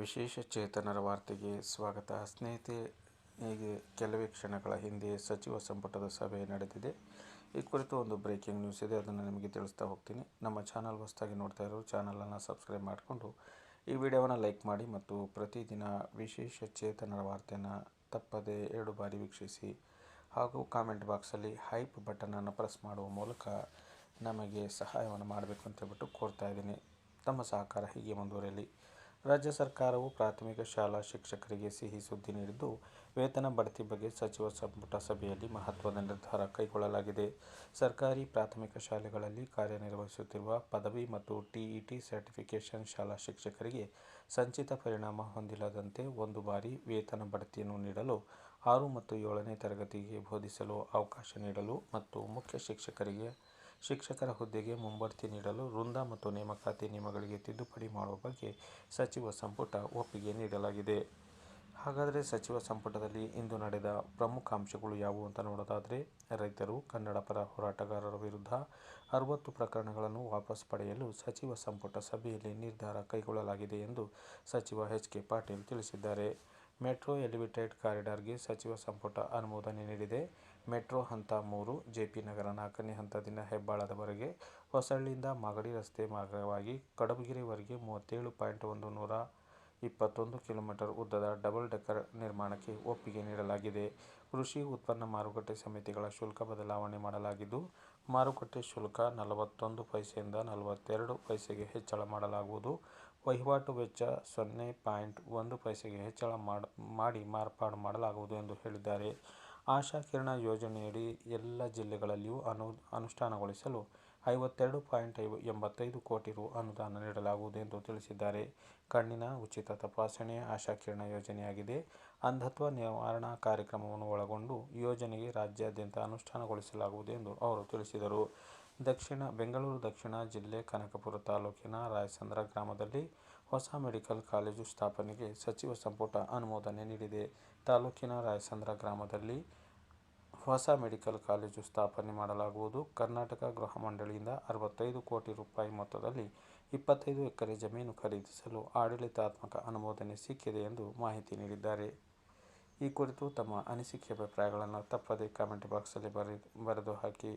ವಿಶೇಷ ಚೇತನರ ವಾರ್ತೆಗೆ ಸ್ವಾಗತ. ಸ್ನೇಹಿತೆ ಹೀಗೆ ಕೆಲವೇ ಕ್ಷಣಗಳ ಹಿಂದೆ ಸಚಿವ ಸಂಪುಟದ ಸಭೆ ನಡೆದಿದೆ. ಈ ಕುರಿತು ಒಂದು ಬ್ರೇಕಿಂಗ್ ನ್ಯೂಸ್ ಇದೆ. ಅದನ್ನು ನಿಮಗೆ ತಿಳಿಸ್ತಾ ಹೋಗ್ತೀನಿ. ನಮ್ಮ ಚಾನಲ್ ಹೊಸದಾಗಿ ನೋಡ್ತಾ ಇರೋ ಚಾನಲನ್ನು ಸಬ್ಸ್ಕ್ರೈಬ್ ಮಾಡಿಕೊಂಡು ಈ ವಿಡಿಯೋವನ್ನು ಲೈಕ್ ಮಾಡಿ ಮತ್ತು ಪ್ರತಿದಿನ ವಿಶೇಷ ಚೇತನರ ವಾರ್ತೆಯನ್ನು ತಪ್ಪದೇ ಎರಡು ಬಾರಿ ವೀಕ್ಷಿಸಿ ಹಾಗೂ ಕಾಮೆಂಟ್ ಬಾಕ್ಸಲ್ಲಿ ಹೈಪ್ ಬಟನನ್ನು ಪ್ರೆಸ್ ಮಾಡುವ ಮೂಲಕ ನಮಗೆ ಸಹಾಯವನ್ನು ಮಾಡಬೇಕು ಅಂತ ಹೇಳ್ಬಿಟ್ಟು ಕೋರ್ತಾ ಇದ್ದೀನಿ. ತಮ್ಮ ಸಹಕಾರ ಹೀಗೆ ಮುಂದುವರಿಯಲಿ. ರಾಜ್ಯ ಸರ್ಕಾರವು ಪ್ರಾಥಮಿಕ ಶಾಲಾ ಶಿಕ್ಷಕರಿಗೆ ಸಿಹಿ ಸುದ್ದಿ ನೀಡಿದ್ದು, ವೇತನ ಬಡ್ತಿ ಬಗ್ಗೆ ಸಚಿವ ಸಂಪುಟ ಸಭೆಯಲ್ಲಿ ಮಹತ್ವದ ನಿರ್ಧಾರ ಕೈಗೊಳ್ಳಲಾಗಿದೆ. ಸರ್ಕಾರಿ ಪ್ರಾಥಮಿಕ ಶಾಲೆಗಳಲ್ಲಿ ಕಾರ್ಯನಿರ್ವಹಿಸುತ್ತಿರುವ ಪದವಿ ಮತ್ತು ಟಿಇಟಿ ಸರ್ಟಿಫಿಕೇಷನ್ ಶಾಲಾ ಶಿಕ್ಷಕರಿಗೆ ಸಂಚಿತ ಪರಿಣಾಮ ಹೊಂದಿಲ್ಲದಂತೆ ಒಂದು ಬಾರಿ ವೇತನ ಬಡ್ತಿಯನ್ನು ನೀಡಲು ಆರು ಮತ್ತು ಏಳನೇ ತರಗತಿಗೆ ಬೋಧಿಸಲು ಅವಕಾಶ ನೀಡಲು ಮತ್ತು ಮುಖ್ಯ ಶಿಕ್ಷಕರಿಗೆ, ಶಿಕ್ಷಕರ ಹುದ್ದೆಗೆ ಮುಂಬಡ್ತಿ ನೀಡಲು ವೃಂದ ಮತ್ತು ನೇಮಕಾತಿ ನಿಯಮಗಳಿಗೆ ತಿದ್ದುಪಡಿ ಮಾಡುವ ಬಗ್ಗೆ ಸಚಿವ ಸಂಪುಟ ಒಪ್ಪಿಗೆ ನೀಡಲಾಗಿದೆ. ಹಾಗಾದರೆ ಸಚಿವ ಸಂಪುಟದಲ್ಲಿ ಇಂದು ನಡೆದ ಪ್ರಮುಖ ಅಂಶಗಳು ಯಾವುವು ಅಂತ ನೋಡೋದಾದರೆ, ರೈತರು ಕನ್ನಡ ಪರ ಹೋರಾಟಗಾರರ ವಿರುದ್ಧ ಅರವತ್ತು ಪ್ರಕರಣಗಳನ್ನು ವಾಪಸ್ ಪಡೆಯಲು ಸಚಿವ ಸಂಪುಟ ಸಭೆಯಲ್ಲಿ ನಿರ್ಧಾರ ಕೈಗೊಳ್ಳಲಾಗಿದೆ ಎಂದು ಸಚಿವ ಎಚ್ ಕೆ ಪಾಟೀಲ್ ತಿಳಿಸಿದ್ದಾರೆ. ಮೆಟ್ರೋ ಎಲಿವೇಟೆಡ್ ಕಾರಿಡಾರ್ಗೆ ಸಚಿವ ಸಂಪುಟ ಅನುಮೋದನೆ ನೀಡಿದೆ. ಮೆಟ್ರೋ ಹಂತ ಮೂರು ಜೆಪಿ ನಗರ ನಾಲ್ಕನೇ ಹಂತದಿಂದ ಹೆಬ್ಬಾಳದವರೆಗೆ ಹೊಸಳ್ಳಿಯಿಂದ ಮಾಗಡಿ ರಸ್ತೆ ಮಾರ್ಗವಾಗಿ ಕಡಬಗಿರಿವರೆಗೆ ಮೂವತ್ತೇಳು ಪಾಯಿಂಟ್ ಒಂದು ನೂರ ಇಪ್ಪತ್ತೊಂದು ಕಿಲೋಮೀಟರ್ ಉದ್ದದ ಡಬಲ್ ಡೆಕ್ಕರ್ ನಿರ್ಮಾಣಕ್ಕೆ ಒಪ್ಪಿಗೆ ನೀಡಲಾಗಿದೆ. ಕೃಷಿ ಉತ್ಪನ್ನ ಮಾರುಕಟ್ಟೆ ಸಮಿತಿಗಳ ಶುಲ್ಕ ಬದಲಾವಣೆ ಮಾಡಲಾಗಿದ್ದು, ಮಾರುಕಟ್ಟೆ ಶುಲ್ಕ ನಲವತ್ತೊಂದು ಪೈಸೆಯಿಂದ ನಲವತ್ತೆರಡು ಪೈಸೆಗೆ ಹೆಚ್ಚಳ ಮಾಡಲಾಗುವುದು. ವಹಿವಾಟು ವೆಚ್ಚ ಸೊನ್ನೆ ಪಾಯಿಂಟ್ ಒಂದು ಪೈಸೆಗೆ ಹೆಚ್ಚಳ ಮಾಡ ಮಾರ್ಪಾಡು ಮಾಡಲಾಗುವುದು ಎಂದು ಹೇಳಿದ್ದಾರೆ. ಆಶಾ ಕಿರಣ ಯೋಜನೆಯಡಿ ಎಲ್ಲ ಜಿಲ್ಲೆಗಳಲ್ಲಿಯೂ ಅನು, ಅನುಷ್ಠಾನಗೊಳಿಸಲು ಐವತ್ತೆರಡು ಪಾಯಿಂಟ್ ಎಂಬತ್ತೈದು ಕೋಟಿ ರು ಅನುದಾನ ನೀಡಲಾಗುವುದು ಎಂದು ತಿಳಿಸಿದ್ದಾರೆ. ಕಣ್ಣಿನ ಉಚಿತ ತಪಾಸಣೆ ಆಶಾ ಕಿರಣ ಯೋಜನೆಯಾಗಿದೆ. ಅಂಧತ್ವ ನಿವಾರಣಾ ಕಾರ್ಯಕ್ರಮವನ್ನು ಒಳಗೊಂಡು ಯೋಜನೆಗೆ ರಾಜ್ಯಾದ್ಯಂತ ಅನುಷ್ಠಾನಗೊಳಿಸಲಾಗುವುದು ಎಂದು ಅವರು ತಿಳಿಸಿದರು. ದಕ್ಷಿಣ ಬೆಂಗಳೂರು ದಕ್ಷಿಣ ಜಿಲ್ಲೆ ಕನಕಪುರ ತಾಲೂಕಿನ ರಾಯಸಂದ್ರ ಗ್ರಾಮದಲ್ಲಿ ಹೊಸ ಮೆಡಿಕಲ್ ಕಾಲೇಜು ಸ್ಥಾಪನೆಗೆ ಸಚಿವ ಸಂಪುಟ ಅನುಮೋದನೆ ನೀಡಿದೆ. ತಾಲೂಕಿನ ರಾಯಸಂದ್ರ ಗ್ರಾಮದಲ್ಲಿ ಹೊಸ ಮೆಡಿಕಲ್ ಕಾಲೇಜು ಸ್ಥಾಪನೆ ಮಾಡಲಾಗುವುದು. ಕರ್ನಾಟಕ ಗೃಹ ಮಂಡಳಿಯಿಂದ ಅರವತ್ತೈದು ಕೋಟಿ ರೂಪಾಯಿ ಮೊತ್ತದಲ್ಲಿ ಇಪ್ಪತ್ತೈದು ಎಕರೆ ಜಮೀನು ಖರೀದಿಸಲು ಆಡಳಿತಾತ್ಮಕ ಅನುಮೋದನೆ ಸಿಕ್ಕಿದೆ ಎಂದು ಮಾಹಿತಿ ನೀಡಿದ್ದಾರೆ. ಈ ಕುರಿತು ತಮ್ಮ ಅನಿಸಿಕೆ ಅಭಿಪ್ರಾಯಗಳನ್ನು ತಪ್ಪದೇ ಕಾಮೆಂಟ್ ಬಾಕ್ಸಲ್ಲಿ ಬರೆ ಬರೆದು ಹಾಕಿ.